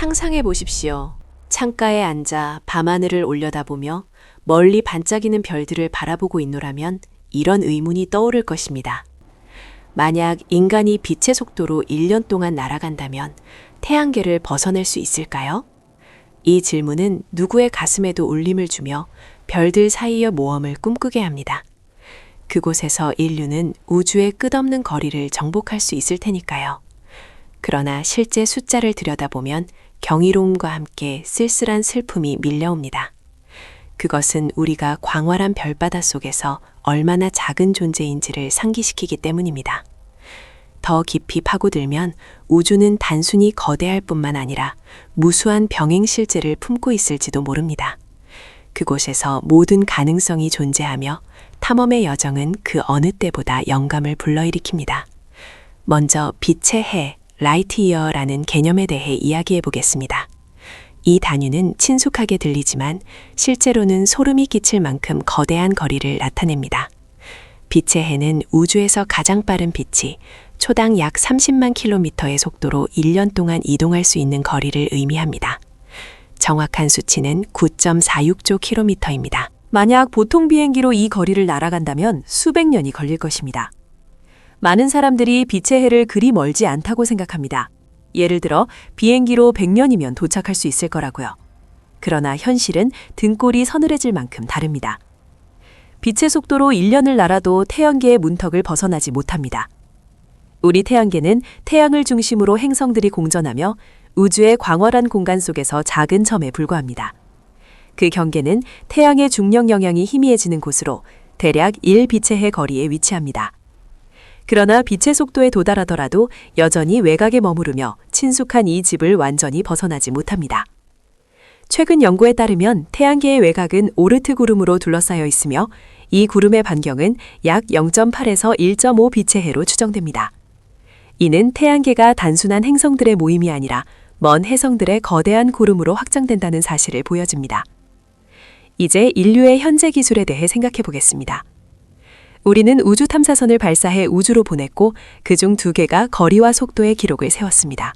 상상해 보십시오. 창가에 앉아 밤하늘을 올려다보며 멀리 반짝이는 별들을 바라보고 있노라면 이런 의문이 떠오를 것입니다. 만약 인간이 빛의 속도로 1년 동안 날아간다면 태양계를 벗어날 수 있을까요? 이 질문은 누구의 가슴에도 울림을 주며 별들 사이의 모험을 꿈꾸게 합니다. 그곳에서 인류는 우주의 끝없는 거리를 정복할 수 있을 테니까요. 그러나 실제 숫자를 들여다보면 경이로움과 함께 쓸쓸한 슬픔이 밀려옵니다. 그것은 우리가 광활한 별바다 속에서 얼마나 작은 존재인지를 상기시키기 때문입니다. 더 깊이 파고들면 우주는 단순히 거대할 뿐만 아니라 무수한 병행 실제를 품고 있을지도 모릅니다. 그곳에서 모든 가능성이 존재하며 탐험의 여정은 그 어느 때보다 영감을 불러일으킵니다. 먼저 빛의 해, 라이트 이어라는 개념에 대해 이야기해 보겠습니다. 이 단위는 친숙하게 들리지만 실제로는 소름이 끼칠 만큼 거대한 거리를 나타냅니다. 빛의 해는 우주에서 가장 빠른 빛이 초당 약 30만 킬로미터의 속도로 1년 동안 이동할 수 있는 거리를 의미합니다. 정확한 수치는 9.46조 킬로미터입니다. 만약 보통 비행기로 이 거리를 날아간다면 수백 년이 걸릴 것입니다. 많은 사람들이 빛의 해를 그리 멀지 않다고 생각합니다. 예를 들어 비행기로 100년이면 도착할 수 있을 거라고요. 그러나 현실은 등골이 서늘해질 만큼 다릅니다. 빛의 속도로 1년을 날아도 태양계의 문턱을 벗어나지 못합니다. 우리 태양계는 태양을 중심으로 행성들이 공전하며 우주의 광활한 공간 속에서 작은 점에 불과합니다. 그 경계는 태양의 중력 영향이 희미해지는 곳으로 대략 1빛의 해 거리에 위치합니다. 그러나 빛의 속도에 도달하더라도 여전히 외곽에 머무르며 친숙한 이 집을 완전히 벗어나지 못합니다. 최근 연구에 따르면 태양계의 외곽은 오르트 구름으로 둘러싸여 있으며 이 구름의 반경은 약 0.8에서 1.5 빛의 해로 추정됩니다. 이는 태양계가 단순한 행성들의 모임이 아니라 먼 해성들의 거대한 구름으로 확장된다는 사실을 보여줍니다. 이제 인류의 현재 기술에 대해 생각해 보겠습니다. 우리는 우주 탐사선을 발사해 우주로 보냈고 그중 두 개가 거리와 속도의 기록을 세웠습니다.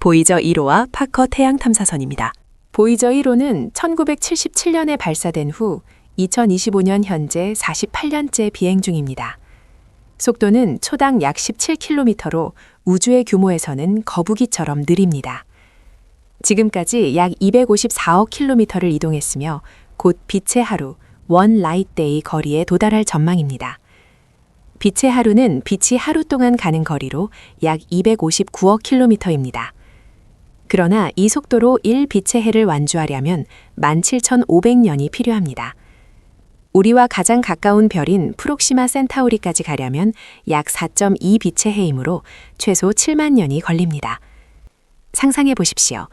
보이저 1호와 파커 태양 탐사선입니다. 보이저 1호는 1977년에 발사된 후 2025년 현재 48년째 비행 중입니다. 속도는 초당 약 17km로 우주의 규모에서는 거북이처럼 느립니다. 지금까지 약 254억 킬로미터를 이동했으며 곧 빛의 하루, 원 라이트 데이 거리에 도달할 전망입니다. 빛의 하루는 빛이 하루 동안 가는 거리로 약 259억 킬로미터입니다. 그러나 이 속도로 1빛의 해를 완주하려면 17,500년이 필요합니다. 우리와 가장 가까운 별인 프록시마 센타우리까지 가려면 약 4.2 빛의 해이므로 최소 7만 년이 걸립니다. 상상해 보십시오.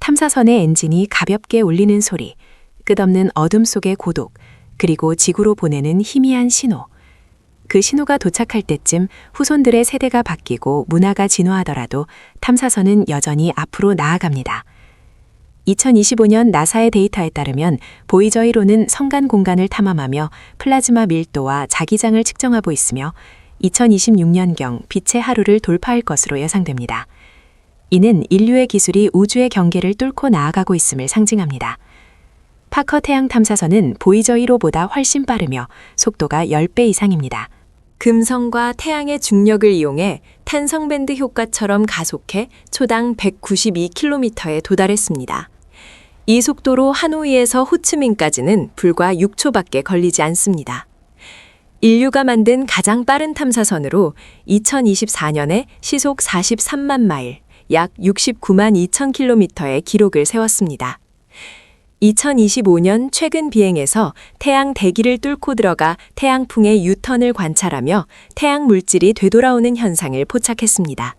탐사선의 엔진이 가볍게 울리는 소리, 끝없는 어둠 속의 고독, 그리고 지구로 보내는 희미한 신호. 그 신호가 도착할 때쯤 후손들의 세대가 바뀌고 문화가 진화하더라도 탐사선은 여전히 앞으로 나아갑니다. 2025년 나사의 데이터에 따르면 보이저 1호는 성간 공간을 탐험하며 플라즈마 밀도와 자기장을 측정하고 있으며 2026년경 빛의 하루를 돌파할 것으로 예상됩니다. 이는 인류의 기술이 우주의 경계를 뚫고 나아가고 있음을 상징합니다. 파커 태양 탐사선은 보이저 1호보다 훨씬 빠르며 속도가 10배 이상입니다. 금성과 태양의 중력을 이용해 탄성밴드 효과처럼 가속해 초당 192km에 도달했습니다. 이 속도로 하노이에서 호치민까지는 불과 6초밖에 걸리지 않습니다. 인류가 만든 가장 빠른 탐사선으로 2024년에 시속 43만 마일, 약 69만 2천 킬로미터의 기록을 세웠습니다. 2025년 최근 비행에서 태양 대기를 뚫고 들어가 태양풍의 유턴을 관찰하며 태양 물질이 되돌아오는 현상을 포착했습니다.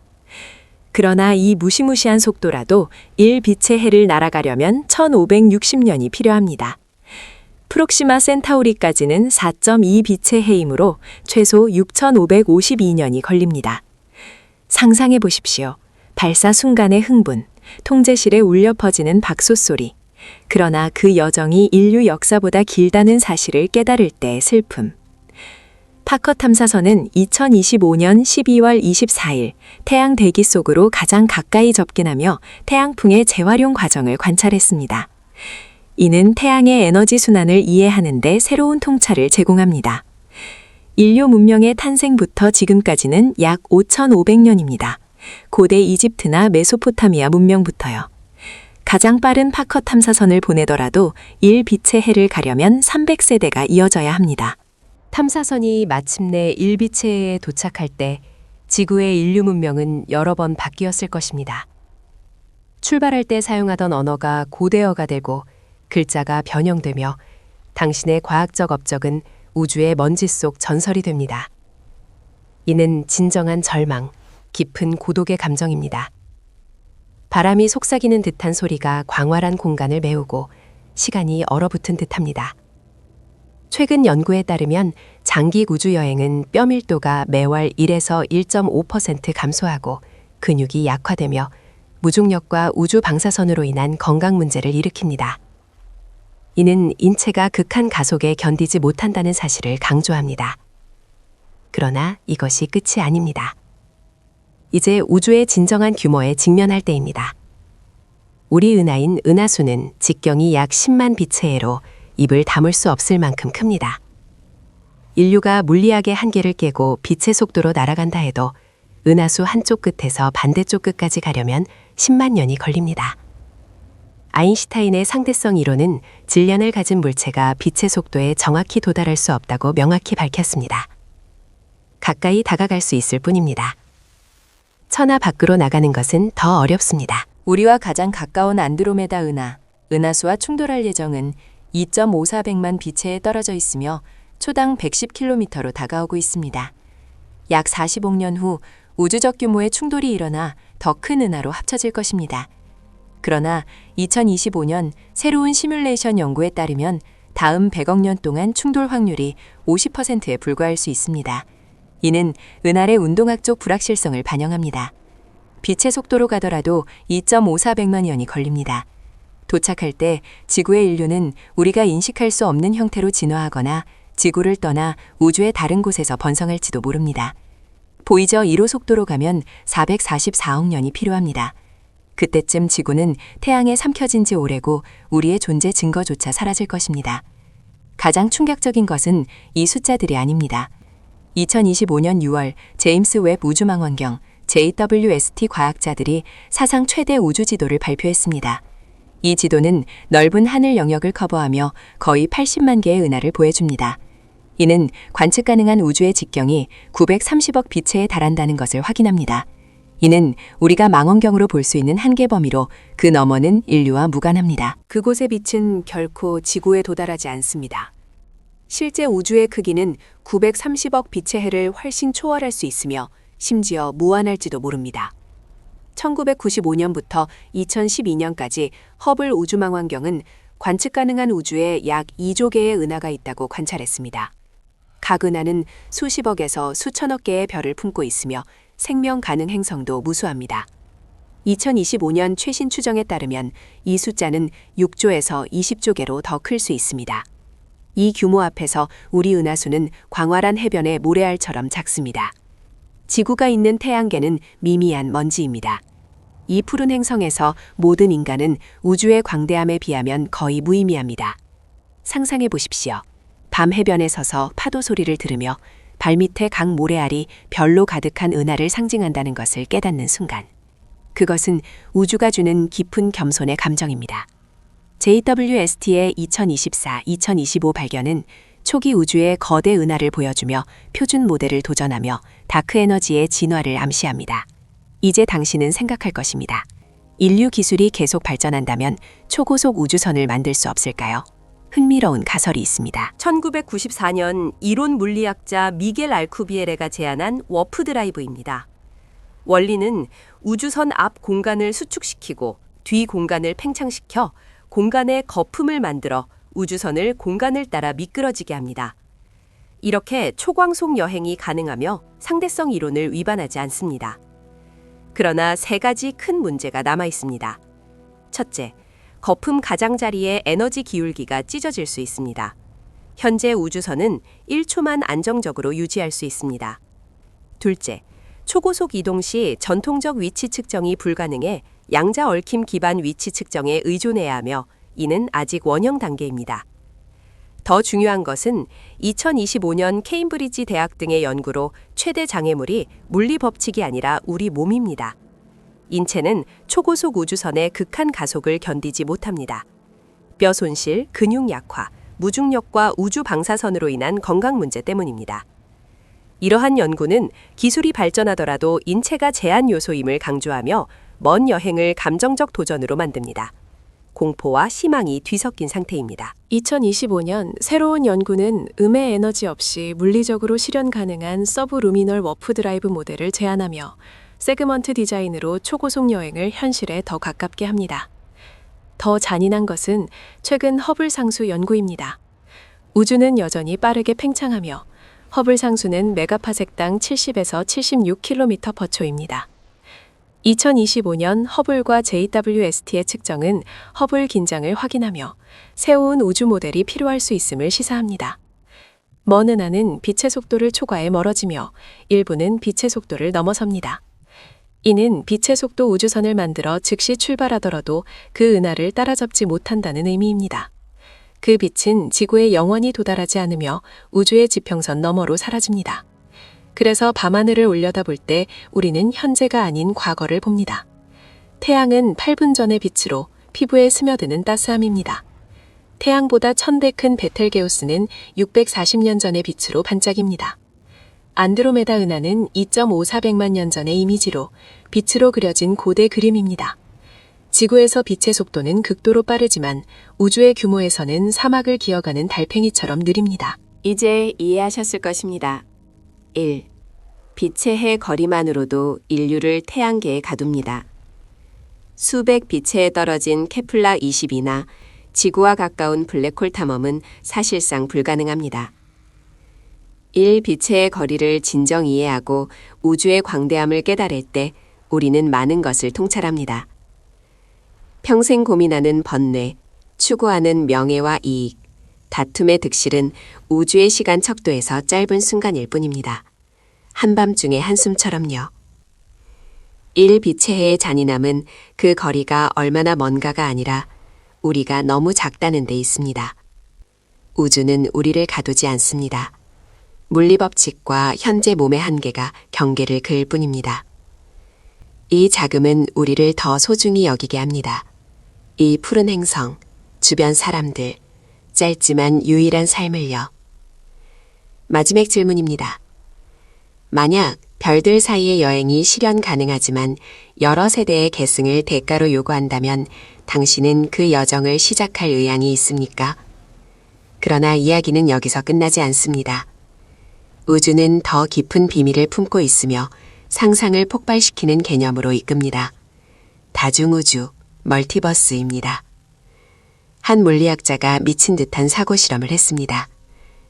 그러나 이 무시무시한 속도라도 1빛의 해를 날아가려면 1560년이 필요합니다. 프록시마 센타우리까지는 4.2빛의 해이므로 최소 6552년이 걸립니다. 상상해 보십시오. 발사 순간의 흥분, 통제실에 울려 퍼지는 박수 소리. 그러나 그 여정이 인류 역사보다 길다는 사실을 깨달을 때의 슬픔. 파커 탐사선은 2025년 12월 24일 태양 대기 속으로 가장 가까이 접근하며 태양풍의 재활용 과정을 관찰했습니다. 이는 태양의 에너지 순환을 이해하는 데 새로운 통찰을 제공합니다. 인류 문명의 탄생부터 지금까지는 약 5,500년입니다. 고대 이집트나 메소포타미아 문명부터요. 가장 빠른 파커 탐사선을 보내더라도 1빛의 해를 가려면 300세대가 이어져야 합니다. 탐사선이 마침내 일비체에 도착할 때 지구의 인류 문명은 여러 번 바뀌었을 것입니다. 출발할 때 사용하던 언어가 고대어가 되고 글자가 변형되며 당신의 과학적 업적은 우주의 먼지 속 전설이 됩니다. 이는 진정한 절망, 깊은 고독의 감정입니다. 바람이 속삭이는 듯한 소리가 광활한 공간을 메우고 시간이 얼어붙은 듯합니다. 최근 연구에 따르면 장기 우주 여행은 뼈 밀도가 매월 1에서 1.5% 감소하고 근육이 약화되며 무중력과 우주 방사선으로 인한 건강 문제를 일으킵니다. 이는 인체가 극한 가속에 견디지 못한다는 사실을 강조합니다. 그러나 이것이 끝이 아닙니다. 이제 우주의 진정한 규모에 직면할 때입니다. 우리 은하인 은하수는 직경이 약 10만 빛의 해로 입을 다물 수 없을 만큼 큽니다. 인류가 물리학의 한계를 깨고 빛의 속도로 날아간다 해도 은하수 한쪽 끝에서 반대쪽 끝까지 가려면 10만 년이 걸립니다. 아인슈타인의 상대성 이론은 질량을 가진 물체가 빛의 속도에 정확히 도달할 수 없다고 명확히 밝혔습니다. 가까이 다가갈 수 있을 뿐입니다. 천하 밖으로 나가는 것은 더 어렵습니다. 우리와 가장 가까운 안드로메다 은하, 은하수와 충돌할 예정은 2.54백만 빛체에 떨어져 있으며 초당 110km로 다가오고 있습니다. 약 45년 후 우주적 규모의 충돌이 일어나 더 큰 은하로 합쳐질 것입니다. 그러나 2025년 새로운 시뮬레이션 연구에 따르면 다음 100억 년 동안 충돌 확률이 50%에 불과할 수 있습니다. 이는 은하의 운동학적 불확실성을 반영합니다. 빛의 속도로 가더라도 2.54백만 년이 걸립니다. 도착할 때 지구의 인류는 우리가 인식할 수 없는 형태로 진화하거나 지구를 떠나 우주의 다른 곳에서 번성할지도 모릅니다. 보이저 1호 속도로 가면 444억 년이 필요합니다. 그때쯤 지구는 태양에 삼켜진 지 오래고 우리의 존재 증거조차 사라질 것입니다. 가장 충격적인 것은 이 숫자들이 아닙니다. 2025년 6월 제임스 웹 우주망원경 JWST 과학자들이 사상 최대 우주 지도를 발표했습니다. 이 지도는 넓은 하늘 영역을 커버하며 거의 80만 개의 은하를 보여줍니다. 이는 관측 가능한 우주의 직경이 930억 빛체에 달한다는 것을 확인합니다. 이는 우리가 망원경으로 볼 수 있는 한계 범위로 그 너머는 인류와 무관합니다. 그곳의 빛은 결코 지구에 도달하지 않습니다. 실제 우주의 크기는 930억 빛의 해를 훨씬 초월할 수 있으며 심지어 무한할지도 모릅니다. 1995년부터 2012년까지 허블 우주망원경은 관측 가능한 우주에 약 2조 개의 은하가 있다고 관찰했습니다. 각 은하는 수십억에서 수천억 개의 별을 품고 있으며 생명 가능 행성도 무수합니다. 2025년 최신 추정에 따르면 이 숫자는 6조에서 20조 개로 더 클 수 있습니다. 이 규모 앞에서 우리 은하수는 광활한 해변의 모래알처럼 작습니다. 지구가 있는 태양계는 미미한 먼지입니다. 이 푸른 행성에서 모든 인간은 우주의 광대함에 비하면 거의 무의미합니다. 상상해 보십시오. 밤 해변에 서서 파도 소리를 들으며 발밑에 각 모래알이 별로 가득한 은하를 상징한다는 것을 깨닫는 순간. 그것은 우주가 주는 깊은 겸손의 감정입니다. JWST의 2024-2025 발견은 초기 우주의 거대 은하를 보여주며 표준 모델을 도전하며 다크 에너지의 진화를 암시합니다. 이제 당신은 생각할 것입니다. 인류 기술이 계속 발전한다면 초고속 우주선을 만들 수 없을까요? 흥미로운 가설이 있습니다. 1994년 이론 물리학자 미겔 알쿠비에레가 제안한 워프 드라이브입니다. 원리는 우주선 앞 공간을 수축시키고 뒤 공간을 팽창시켜 공간에 거품을 만들어 우주선을 공간을 따라 미끄러지게 합니다. 이렇게 초광속 여행이 가능하며 상대성 이론을 위반하지 않습니다. 그러나 세 가지 큰 문제가 남아 있습니다. 첫째, 거품 가장자리의 에너지 기울기가 찢어질 수 있습니다. 현재 우주선은 1초만 안정적으로 유지할 수 있습니다. 둘째, 초고속 이동 시 전통적 위치 측정이 불가능해 양자 얽힘 기반 위치 측정에 의존해야 하며 이는 아직 원형 단계입니다. 더 중요한 것은 2025년 케임브리지 대학 등의 연구로 최대 장애물이 물리 법칙이 아니라 우리 몸입니다. 인체는 초고속 우주선의 극한 가속을 견디지 못합니다. 뼈 손실, 근육 약화, 무중력과 우주 방사선으로 인한 건강 문제 때문입니다. 이러한 연구는 기술이 발전하더라도 인체가 제한 요소임을 강조하며 먼 여행을 감정적 도전으로 만듭니다. 공포와 희망이 뒤섞인 상태입니다. 2025년 새로운 연구는 음의 에너지 없이 물리적으로 실현 가능한 서브루미널 워프 드라이브 모델을 제안하며 세그먼트 디자인으로 초고속 여행을 현실에 더 가깝게 합니다. 더 잔인한 것은 최근 허블 상수 연구입니다. 우주는 여전히 빠르게 팽창하며 허블 상수는 메가파섹당 70에서 76km 퍼초입니다. 2025년 허블과 JWST의 측정은 허블 긴장을 확인하며 새로운 우주 모델이 필요할 수 있음을 시사합니다. 먼 은하는 빛의 속도를 초과해 멀어지며 일부는 빛의 속도를 넘어섭니다. 이는 빛의 속도 우주선을 만들어 즉시 출발하더라도 그 은하를 따라잡지 못한다는 의미입니다. 그 빛은 지구에 영원히 도달하지 않으며 우주의 지평선 너머로 사라집니다. 그래서 밤하늘을 올려다볼 때 우리는 현재가 아닌 과거를 봅니다. 태양은 8분 전의 빛으로 피부에 스며드는 따스함입니다. 태양보다 천배 큰 베텔게우스는 640년 전의 빛으로 반짝입니다. 안드로메다 은하는 2.5400만 년 전의 이미지로 빛으로 그려진 고대 그림입니다. 지구에서 빛의 속도는 극도로 빠르지만 우주의 규모에서는 사막을 기어가는 달팽이처럼 느립니다. 이제 이해하셨을 것입니다. 1. 빛의 해 거리만으로도 인류를 태양계에 가둡니다. 수백 해 떨어진 케플라 22나 지구와 가까운 블랙홀 탐험은 사실상 불가능합니다. 1. 빛의 해 거리를 진정 이해하고 우주의 광대함을 깨달을 때 우리는 많은 것을 통찰합니다. 평생 고민하는 번뇌, 추구하는 명예와 이익, 다툼의 득실은 우주의 시간 척도에서 짧은 순간일 뿐입니다. 한밤중의 한숨처럼요. 1 빛의 해의 잔인함은 그 거리가 얼마나 먼가가 아니라 우리가 너무 작다는 데 있습니다. 우주는 우리를 가두지 않습니다. 물리법칙과 현재 몸의 한계가 경계를 그을 뿐입니다. 이 자금은 우리를 더 소중히 여기게 합니다. 이 푸른 행성, 주변 사람들, 짧지만 유일한 삶을요. 마지막 질문입니다. 만약 별들 사이의 여행이 실현 가능하지만 여러 세대의 계승을 대가로 요구한다면 당신은 그 여정을 시작할 의향이 있습니까? 그러나 이야기는 여기서 끝나지 않습니다. 우주는 더 깊은 비밀을 품고 있으며 상상을 폭발시키는 개념으로 이끕니다. 다중우주, 멀티버스입니다. 한 물리학자가 미친 듯한 사고 실험을 했습니다.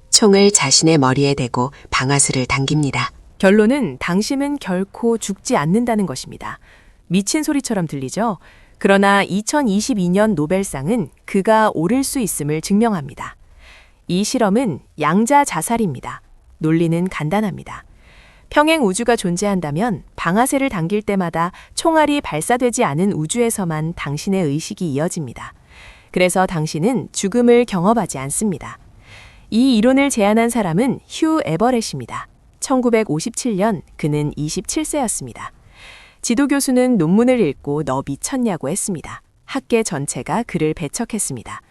총을 자신의 머리에 대고 방아쇠를 당깁니다. 결론은 당신은 결코 죽지 않는다는 것입니다. 미친 소리처럼 들리죠? 그러나 2022년 노벨상은 그가 오를 수 있음을 증명합니다. 이 실험은 양자 자살입니다. 논리는 간단합니다. 평행 우주가 존재한다면 방아쇠를 당길 때마다 총알이 발사되지 않은 우주에서만 당신의 의식이 이어집니다. 그래서 당신은 죽음을 경험하지 않습니다. 이 이론을 제안한 사람은 휴 에버렛입니다. 1957년 그는 27세였습니다. 지도 교수는 논문을 읽고 너 미쳤냐고 했습니다. 학계 전체가 그를 배척했습니다.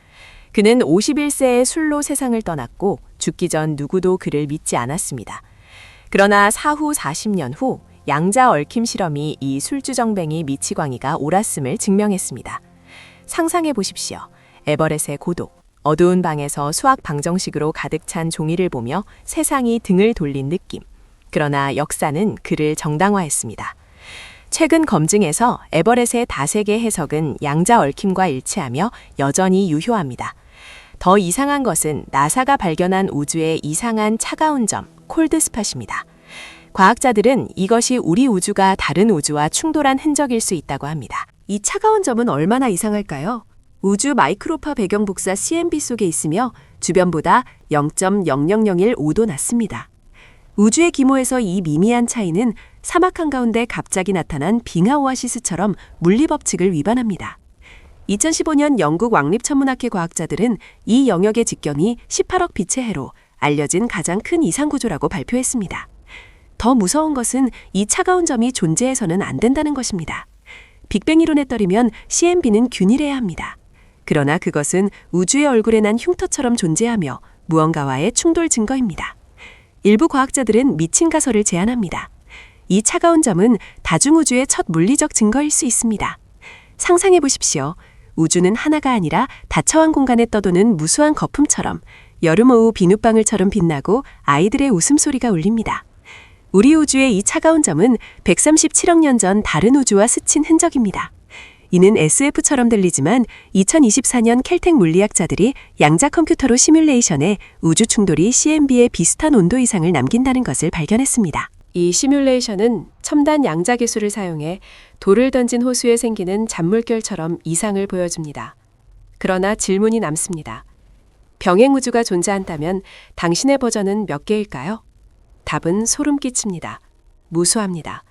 그는 51세에 술로 세상을 떠났고 죽기 전 누구도 그를 믿지 않았습니다. 그러나 사후 40년 후 양자 얽힘 실험이 이 술주정뱅이 미치광이가 옳았음을 증명했습니다. 상상해 보십시오. 에버렛의 고독. 어두운 방에서 수학 방정식으로 가득 찬 종이를 보며 세상이 등을 돌린 느낌. 그러나 역사는 그를 정당화했습니다. 최근 검증에서 에버렛의 다세계 해석은 양자 얽힘과 일치하며 여전히 유효합니다. 더 이상한 것은 나사가 발견한 우주의 이상한 차가운 점, 콜드스팟입니다. 과학자들은 이것이 우리 우주가 다른 우주와 충돌한 흔적일 수 있다고 합니다. 이 차가운 점은 얼마나 이상할까요? 우주 마이크로파 배경 복사 CMB 속에 있으며 주변보다 0.00015도 낮습니다. 우주의 기모에서 이 미미한 차이는 사막 한가운데 갑자기 나타난 빙하 오아시스처럼 물리 법칙을 위반합니다. 2015년 영국 왕립천문학회 과학자들은 이 영역의 직경이 18억 빛의 해로 알려진 가장 큰 이상 구조라고 발표했습니다. 더 무서운 것은 이 차가운 점이 존재해서는 안 된다는 것입니다. 빅뱅 이론에 따르면 CMB는 균일해야 합니다. 그러나 그것은 우주의 얼굴에 난 흉터처럼 존재하며 무언가와의 충돌 증거입니다. 일부 과학자들은 미친 가설을 제안합니다. 이 차가운 점은 다중우주의 첫 물리적 증거일 수 있습니다. 상상해 보십시오. 우주는 하나가 아니라 다처한 공간에 떠도는 무수한 거품처럼 여름 오후 비눗방울처럼 빛나고 아이들의 웃음소리가 울립니다. 우리 우주의 이 차가운 점은 137억 년 전 다른 우주와 스친 흔적입니다. 이는 SF처럼 들리지만 2024년 켈텍 물리학자들이 양자 컴퓨터로 시뮬레이션해 우주 충돌이 CMB의 비슷한 온도 이상을 남긴다는 것을 발견했습니다. 이 시뮬레이션은 첨단 양자 기술을 사용해 돌을 던진 호수에 생기는 잔물결처럼 이상을 보여줍니다. 그러나 질문이 남습니다. 병행 우주가 존재한다면 당신의 버전은 몇 개일까요? 답은 소름 끼칩니다. 무수합니다.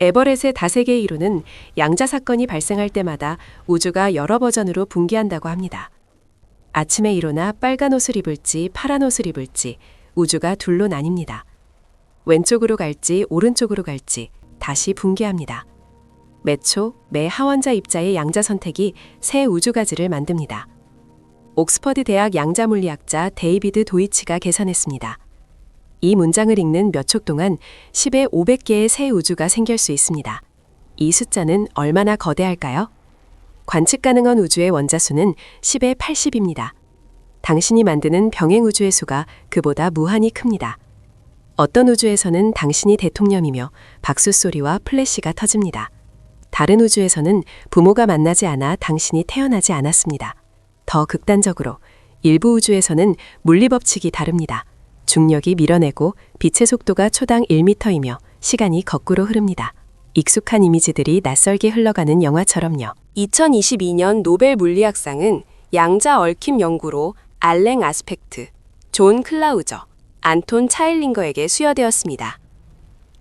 에버렛의 다세계 이론은 양자 사건이 발생할 때마다 우주가 여러 버전으로 붕괴한다고 합니다. 아침에 일어나 빨간 옷을 입을지 파란 옷을 입을지 우주가 둘로 나뉩니다. 왼쪽으로 갈지 오른쪽으로 갈지 다시 붕괴합니다. 매초 매 하원자 입자의 양자 선택이 새 우주가지를 만듭니다. 옥스퍼드 대학 양자 물리학자 데이비드 도이치가 계산했습니다. 이 문장을 읽는 몇 초 동안 10에 500개의 새 우주가 생길 수 있습니다. 이 숫자는 얼마나 거대할까요? 관측 가능한 우주의 원자수는 10의 80입니다. 당신이 만드는 병행 우주의 수가 그보다 무한히 큽니다. 어떤 우주에서는 당신이 대통령이며 박수 소리와 플래시가 터집니다. 다른 우주에서는 부모가 만나지 않아 당신이 태어나지 않았습니다. 더 극단적으로 일부 우주에서는 물리 법칙이 다릅니다. 중력이 밀어내고 빛의 속도가 초당 1m이며 시간이 거꾸로 흐릅니다. 익숙한 이미지들이 낯설게 흘러가는 영화처럼요. 2022년 노벨 물리학상은 양자 얽힘 연구로 알랭 아스펙트, 존 클라우저, 안톤 차일링거에게 수여되었습니다.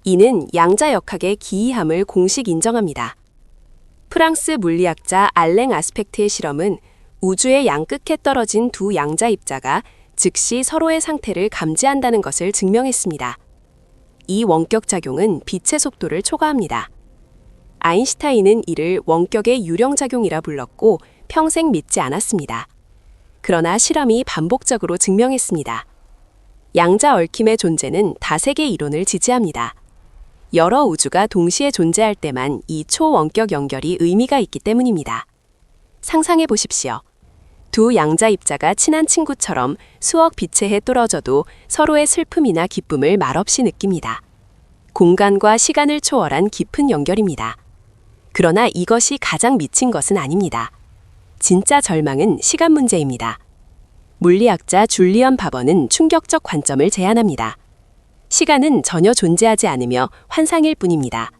이는 양자 역학의 기이함을 공식 인정합니다. 프랑스 물리학자 알랭 아스펙트의 실험은 우주의 양끝에 떨어진 두 양자 입자가 즉시 서로의 상태를 감지한다는 것을 증명했습니다. 이 원격 작용은 빛의 속도를 초과합니다. 아인슈타인은 이를 원격의 유령 작용이라 불렀고 평생 믿지 않았습니다. 그러나 실험이 반복적으로 증명했습니다. 양자 얽힘의 존재는 다세계 이론을 지지합니다. 여러 우주가 동시에 존재할 때만 이 초원격 연결이 의미가 있기 때문입니다. 상상해 보십시오. 두 양자 입자가 친한 친구처럼 수억 빛의 해 떨어져도 서로의 슬픔이나 기쁨을 말없이 느낍니다. 공간과 시간을 초월한 깊은 연결입니다. 그러나 이것이 가장 미친 것은 아닙니다. 진짜 절망은 시간 문제입니다. 물리학자 줄리언 바버는 충격적 관점을 제안합니다. 시간은 전혀 존재하지 않으며 환상일 뿐입니다.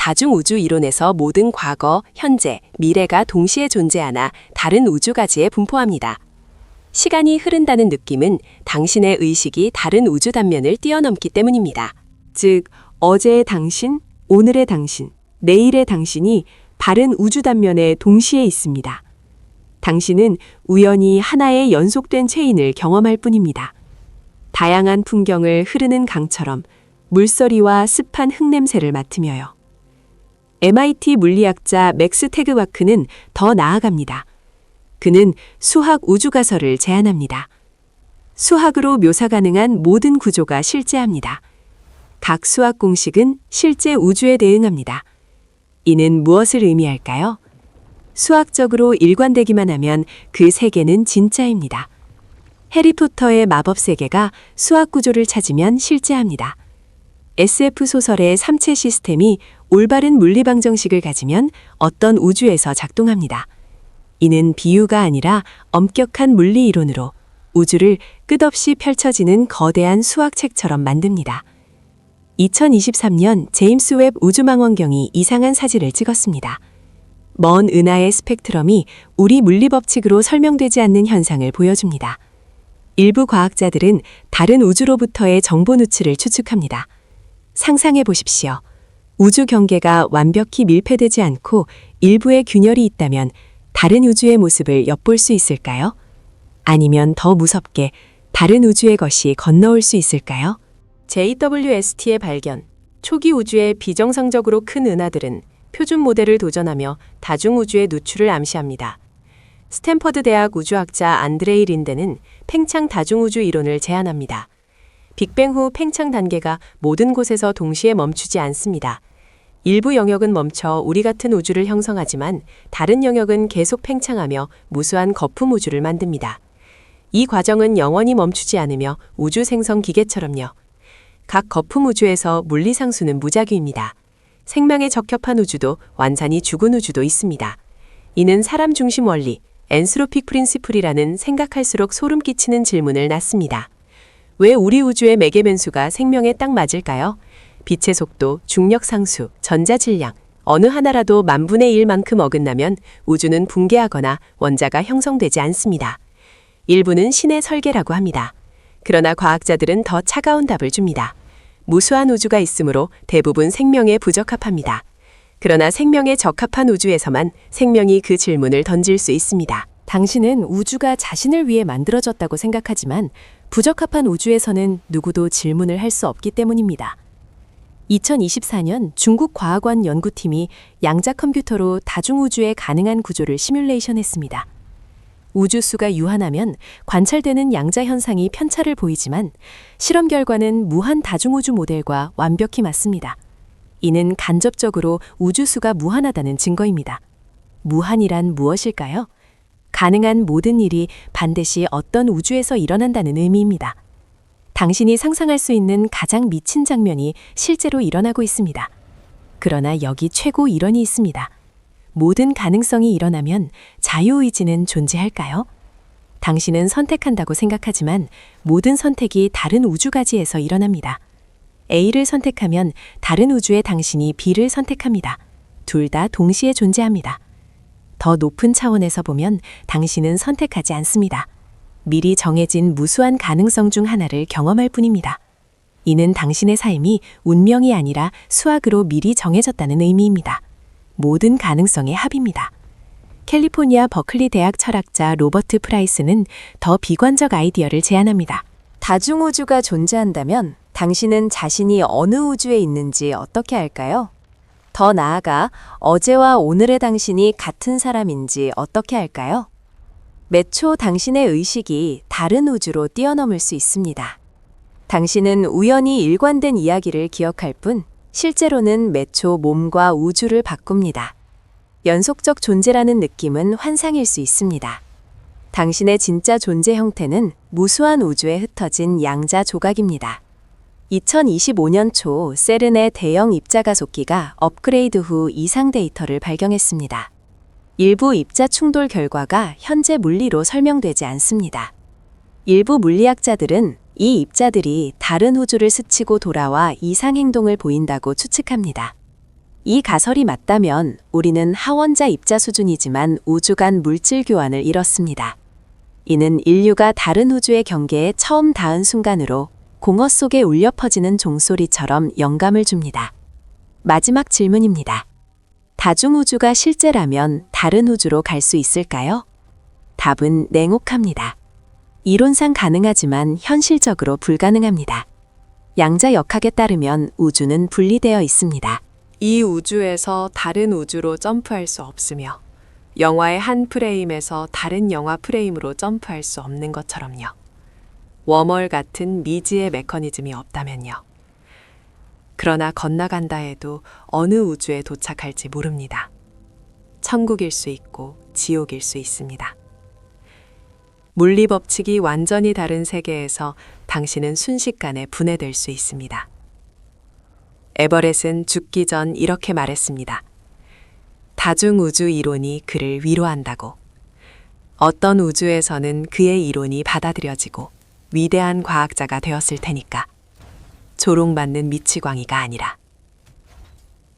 다중우주 이론에서 모든 과거, 현재, 미래가 동시에 존재하나 다른 우주가지에 분포합니다. 시간이 흐른다는 느낌은 당신의 의식이 다른 우주 단면을 뛰어넘기 때문입니다. 즉, 어제의 당신, 오늘의 당신, 내일의 당신이 바른 우주 단면에 동시에 있습니다. 당신은 우연히 하나의 연속된 체인을 경험할 뿐입니다. 다양한 풍경을 흐르는 강처럼 물서리와 습한 흙냄새를 맡으며요. MIT 물리학자 맥스 테그와크는 더 나아갑니다. 그는 수학 우주가설을 제안합니다. 수학으로 묘사 가능한 모든 구조가 실제합니다. 각 수학 공식은 실제 우주에 대응합니다. 이는 무엇을 의미할까요? 수학적으로 일관되기만 하면 그 세계는 진짜입니다. 해리포터의 마법 세계가 수학 구조를 찾으면 실제합니다. SF 소설의 삼체 시스템이 올바른 물리 방정식을 가지면 어떤 우주에서 작동합니다. 이는 비유가 아니라 엄격한 물리 이론으로 우주를 끝없이 펼쳐지는 거대한 수학책처럼 만듭니다. 2023년 제임스 웹 우주망원경이 이상한 사진을 찍었습니다. 먼 은하의 스펙트럼이 우리 물리법칙으로 설명되지 않는 현상을 보여줍니다. 일부 과학자들은 다른 우주로부터의 정보 누출을 추측합니다. 상상해 보십시오. 우주 경계가 완벽히 밀폐되지 않고 일부의 균열이 있다면 다른 우주의 모습을 엿볼 수 있을까요? 아니면 더 무섭게 다른 우주의 것이 건너올 수 있을까요? JWST의 발견, 초기 우주의 비정상적으로 큰 은하들은 표준 모델을 도전하며 다중 우주의 누출을 암시합니다. 스탠퍼드 대학 우주학자 안드레이 린데는 팽창 다중 우주 이론을 제안합니다. 빅뱅 후 팽창 단계가 모든 곳에서 동시에 멈추지 않습니다. 일부 영역은 멈춰 우리 같은 우주를 형성하지만 다른 영역은 계속 팽창하며 무수한 거품 우주를 만듭니다. 이 과정은 영원히 멈추지 않으며 우주 생성 기계처럼요. 각 거품 우주에서 물리 상수는 무작위입니다. 생명에 적합한 우주도 완전히 죽은 우주도 있습니다. 이는 사람 중심 원리, 엔스로픽 프린시플이라는 생각할수록 소름 끼치는 질문을 낳습니다. 왜 우리 우주의 매개 변수가 생명에 딱 맞을까요? 빛의 속도, 중력 상수, 전자 질량, 어느 하나라도 만분의 1만큼 어긋나면 우주는 붕괴하거나 원자가 형성되지 않습니다. 일부는 신의 설계라고 합니다. 그러나 과학자들은 더 차가운 답을 줍니다. 무수한 우주가 있으므로 대부분 생명에 부적합합니다. 그러나 생명에 적합한 우주에서만 생명이 그 질문을 던질 수 있습니다. 당신은 우주가 자신을 위해 만들어졌다고 생각하지만 부적합한 우주에서는 누구도 질문을 할 수 없기 때문입니다. 2024년 중국 과학원 연구팀이 양자 컴퓨터로 다중우주의 가능한 구조를 시뮬레이션했습니다. 우주수가 유한하면 관찰되는 양자 현상이 편차를 보이지만 실험 결과는 무한 다중우주 모델과 완벽히 맞습니다. 이는 간접적으로 우주수가 무한하다는 증거입니다. 무한이란 무엇일까요? 가능한 모든 일이 반드시 어떤 우주에서 일어난다는 의미입니다. 당신이 상상할 수 있는 가장 미친 장면이 실제로 일어나고 있습니다. 그러나 여기 최고 일원이 있습니다. 모든 가능성이 일어나면 자유의지는 존재할까요? 당신은 선택한다고 생각하지만 모든 선택이 다른 우주가지에서 일어납니다. A를 선택하면 다른 우주의 당신이 B를 선택합니다. 둘 다 동시에 존재합니다. 더 높은 차원에서 보면 당신은 선택하지 않습니다. 미리 정해진 무수한 가능성 중 하나를 경험할 뿐입니다. 이는 당신의 삶이 운명이 아니라 수학으로 미리 정해졌다는 의미입니다. 모든 가능성의 합입니다. 캘리포니아 버클리 대학 철학자 로버트 프라이스는 더 비관적 아이디어를 제안합니다. 다중우주가 존재한다면 당신은 자신이 어느 우주에 있는지 어떻게 알까요? 더 나아가 어제와 오늘의 당신이 같은 사람인지 어떻게 알까요? 매초 당신의 의식이 다른 우주로 뛰어넘을 수 있습니다. 당신은 우연히 일관된 이야기를 기억할 뿐 실제로는 매초 몸과 우주를 바꿉니다. 연속적 존재라는 느낌은 환상일 수 있습니다. 당신의 진짜 존재 형태는 무수한 우주에 흩어진 양자 조각입니다. 2025년 초 세른의 대형 입자 가속기가 업그레이드 후 이상 데이터를 발견했습니다. 일부 입자 충돌 결과가 현재 물리로 설명되지 않습니다. 일부 물리학자들은 이 입자들이 다른 우주를 스치고 돌아와 이상 행동을 보인다고 추측합니다. 이 가설이 맞다면 우리는 하원자 입자 수준이지만 우주 간 물질 교환을 잃었습니다. 이는 인류가 다른 우주의 경계에 처음 닿은 순간으로 공허 속에 울려 퍼지는 종소리처럼 영감을 줍니다. 마지막 질문입니다. 다중우주가 실제라면 다른 우주로 갈 수 있을까요? 답은 냉혹합니다. 이론상 가능하지만 현실적으로 불가능합니다. 양자 역학에 따르면 우주는 분리되어 있습니다. 이 우주에서 다른 우주로 점프할 수 없으며 영화의 한 프레임에서 다른 영화 프레임으로 점프할 수 없는 것처럼요. 웜월 같은 미지의 메커니즘이 없다면요. 그러나 건너간다 해도 어느 우주에 도착할지 모릅니다. 천국일 수 있고 지옥일 수 있습니다. 물리 법칙이 완전히 다른 세계에서 당신은 순식간에 분해될 수 있습니다. 에버렛은 죽기 전 이렇게 말했습니다. 다중 우주 이론이 그를 위로한다고. 어떤 우주에서는 그의 이론이 받아들여지고 위대한 과학자가 되었을 테니까. 조롱받는 미치광이가 아니라.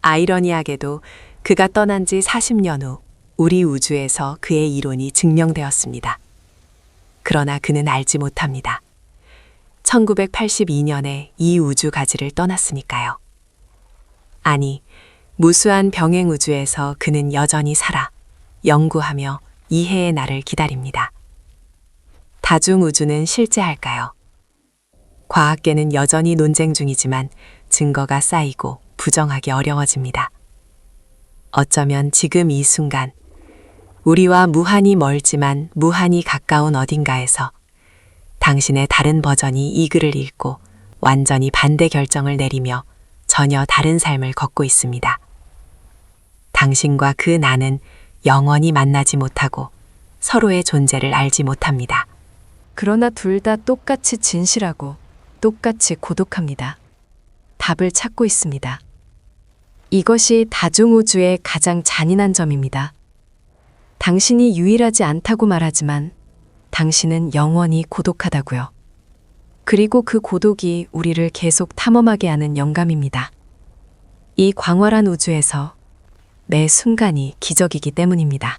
아이러니하게도 그가 떠난 지 40년 후 우리 우주에서 그의 이론이 증명되었습니다. 그러나 그는 알지 못합니다. 1982년에 이 우주 가지를 떠났으니까요. 아니, 무수한 병행 우주에서 그는 여전히 살아 연구하며 이해의 날을 기다립니다. 다중 우주는 실제할까요? 과학계는 여전히 논쟁 중이지만 증거가 쌓이고 부정하기 어려워집니다. 어쩌면 지금 이 순간 우리와 무한히 멀지만 무한히 가까운 어딘가에서 당신의 다른 버전이 이 글을 읽고 완전히 반대 결정을 내리며 전혀 다른 삶을 걷고 있습니다. 당신과 그 나는 영원히 만나지 못하고 서로의 존재를 알지 못합니다. 그러나 둘 다 똑같이 진실하고 똑같이 고독합니다. 답을 찾고 있습니다. 이것이 다중우주의 가장 잔인한 점입니다. 당신이 유일하지 않다고 말하지만 당신은 영원히 고독하다고요. 그리고 그 고독이 우리를 계속 탐험하게 하는 영감입니다. 이 광활한 우주에서 매 순간이 기적이기 때문입니다.